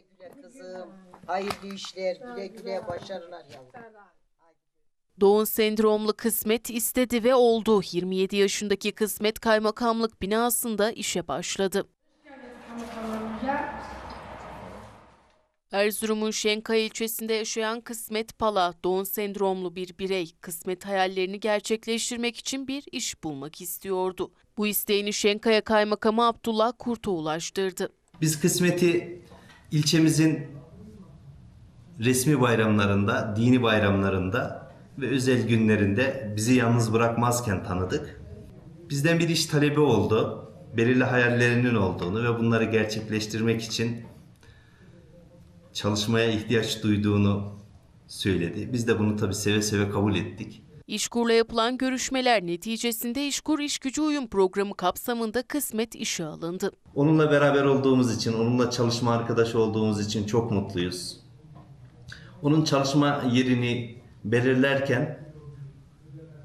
Güle güle kızım. Hayırlı işler, güle güle başarılar yavrum. Doğum sendromlu Kısmet istedi ve oldu. 27 yaşındaki Kısmet kaymakamlık binasında işe başladı. Erzurum'un Şenkaya ilçesinde yaşayan Kısmet Pala, Down sendromlu bir birey. Kısmet hayallerini gerçekleştirmek için bir iş bulmak istiyordu. Bu isteğini Şenkaya Kaymakamı Abdullah Kurt'a ulaştırdı. Biz kısmeti ilçemizin resmi bayramlarında, dini bayramlarında ve özel günlerinde bizi yalnız bırakmazken tanıdık. Bizden bir iş talebi oldu. Belirli hayallerinin olduğunu ve bunları gerçekleştirmek için çalışmaya ihtiyaç duyduğunu söyledi. Biz de bunu tabii seve seve kabul ettik. İşkur'la yapılan görüşmeler neticesinde İşkur İş Gücü Uyum Programı kapsamında Kısmet işe alındı. Onunla beraber olduğumuz için, onunla çalışma arkadaşı olduğumuz için çok mutluyuz. Onun çalışma yerini belirlerken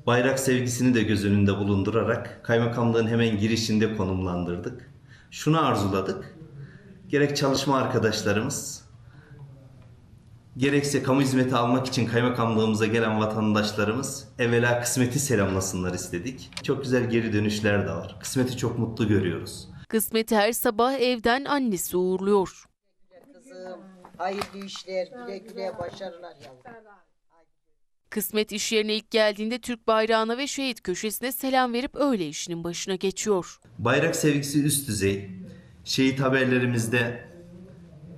bayrak sevgisini de göz önünde bulundurarak kaymakamlığın hemen girişinde konumlandırdık. Şunu arzuladık. Gerek çalışma arkadaşlarımız, gerekse kamu hizmeti almak için kaymakamlığımıza gelen vatandaşlarımız evvela kısmeti selamlasınlar istedik. Çok güzel geri dönüşler de var. Kısmeti çok mutlu görüyoruz. Kısmet her sabah evden annesi uğurluyor. Kızım, hayırlı işler, güle güle başarılar yavrum. Kısmet iş yerine ilk geldiğinde Türk bayrağına ve şehit köşesine selam verip öğle işinin başına geçiyor. Bayrak sevgisi üst düzey. Şehit haberlerimizde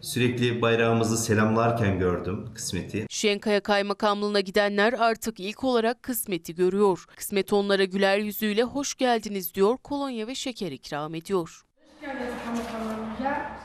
sürekli bayrağımızı selamlarken gördüm kısmeti. Şenkaya Kaymakamlığına gidenler artık ilk olarak Kısmet'i görüyor. Kısmet onlara güler yüzüyle hoş geldiniz diyor, kolonya ve şeker ikram ediyor. geldiniz kaymakam